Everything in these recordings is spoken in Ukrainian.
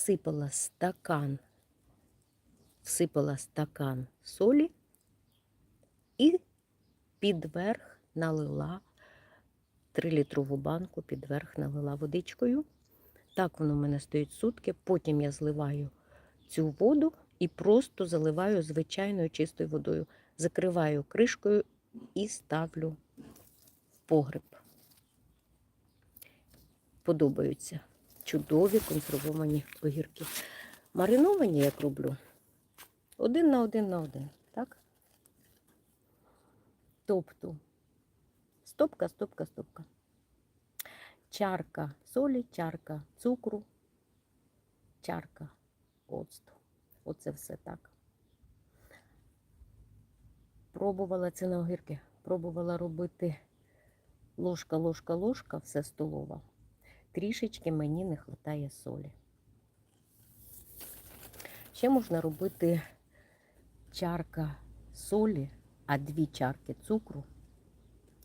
всипала стакан, всипала стакан солі і підверх налила 3-літрову банку, підверх налила водичкою. Так воно в мене стоїть сутки. Потім я зливаю цю воду і просто заливаю звичайною чистою водою. Закриваю кришкою і ставлю в погреб. Подобаються чудові консервовані огірки. Мариновані, як роблю, один на один на один. Так? Тобто стопка, стопка, стопка. Чарка солі, чарка цукру, чарка оцту. Оце все так. Пробувала це на огірки. Пробувала робити ложка, ложка, ложка, все столова. Трішечки мені не вистачає солі. Ще можна робити чарка солі, а дві чарки цукру.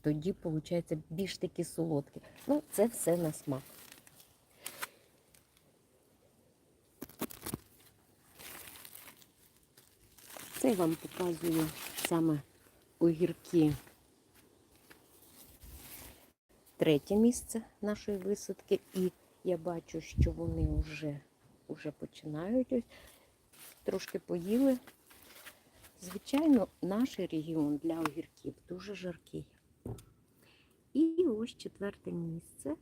Тоді, виходить, більш такі солодкі. Ну, це все на смак. Це я вам показую саме огірки. Третє місце нашої висадки. І я бачу, що вони вже, вже починають ось трошки поїли. Звичайно, наш регіон для огірків дуже жаркий. І ось четверте місце,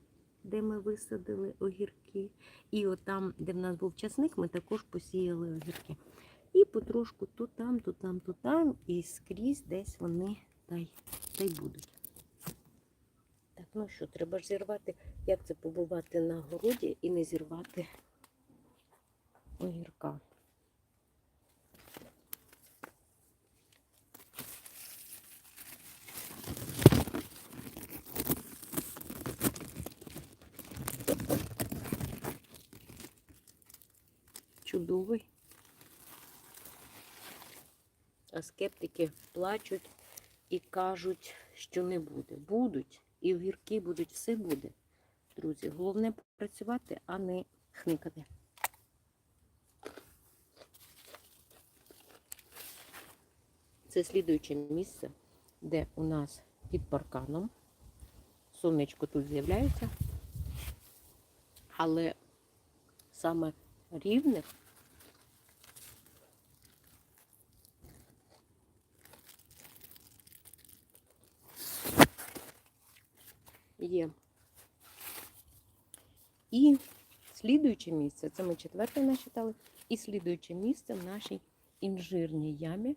де ми висадили огірки. І отам, де в нас був часник, ми також посіяли огірки. І потрошку то там, то там, то там, і скрізь десь вони та й, та й будуть. Ну що, треба ж зірвати, як це побувати на городі і не зірвати огірка. Чудовий. А скептики плачуть і кажуть, що не буде. Будуть, і огірки будуть, все буде. Друзі, головне працювати, а не хникати. Це слідуюче місце, де у нас під парканом. Сонечко тут з'являється, але саме рівних є. І слідуюче місце, це ми четверте насчитали, і слідуюче місце в нашій інжирній ямі.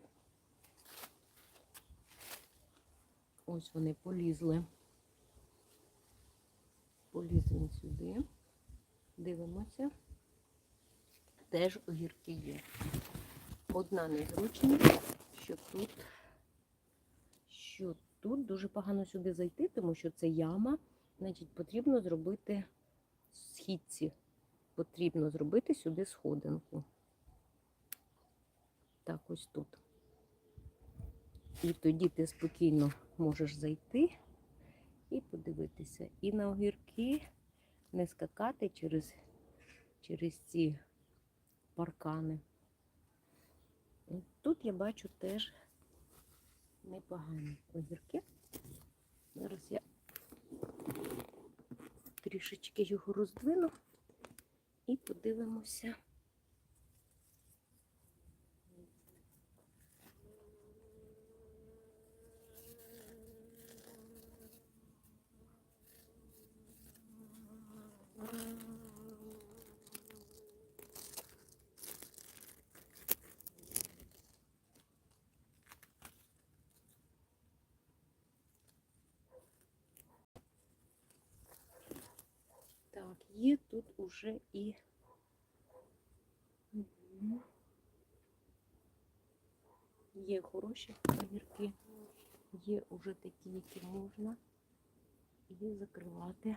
Ось вони полізли. Полізли сюди. Дивимося. Теж огірки є. Одна незручність, що тут, що тут дуже погано сюди зайти, тому що це яма, значить потрібно зробити східці. Потрібно зробити сюди сходинку. Так, ось тут. І тоді ти спокійно можеш зайти і подивитися. І на огірки не скакати через, через ці паркани. Тут я бачу теж непогані огірки. Зараз я трішечки його роздвину і подивимося. Так, є тут уже і є хороші огірки, є уже такі, які можна і закривати.